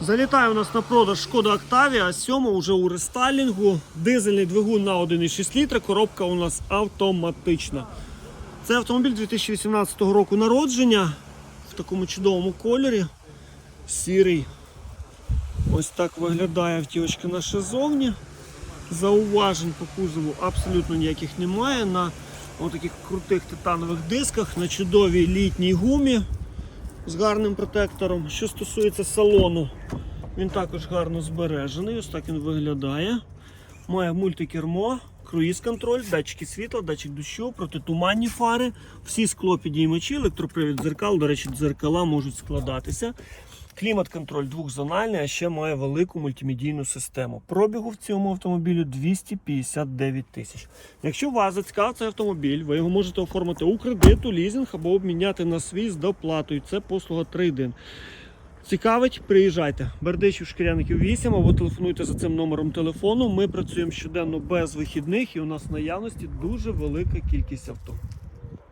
Залітає у нас на продаж шкода Octavia, 7 вже у рестайлінгу. Дизельний двигун на 1,6 літра, коробка у нас автоматична. Це автомобіль 2018 року народження в такому чудовому кольорі. Сірий. Ось так виглядає автівочка наша зовні. Зауважень по кузову абсолютно ніяких немає. На таких крутих титанових дисках, на чудовій літній гумі з гарним протектором. Що стосується салону, він також гарно збережений. Ось так він виглядає. Має мультикермо, круїз-контроль, датчики світла, датчик дощу, протитуманні фари, всі склопідіймачі, електропривід дзеркал. До речі, дзеркала можуть складатися. Клімат-контроль двохзональний, а ще має велику мультимедійну систему. Пробігу в цьому автомобілю 259 тисяч. Якщо вас зацікавив цей автомобіль, ви його можете оформити у кредит, у лізинг або обміняти на свій з доплатою. Це послуга трейдин. Цікавить, приїжджайте. Бердичів Шкіряників 8 або телефонуйте за цим номером телефону. Ми працюємо щоденно без вихідних і у нас в наявності дуже велика кількість авто.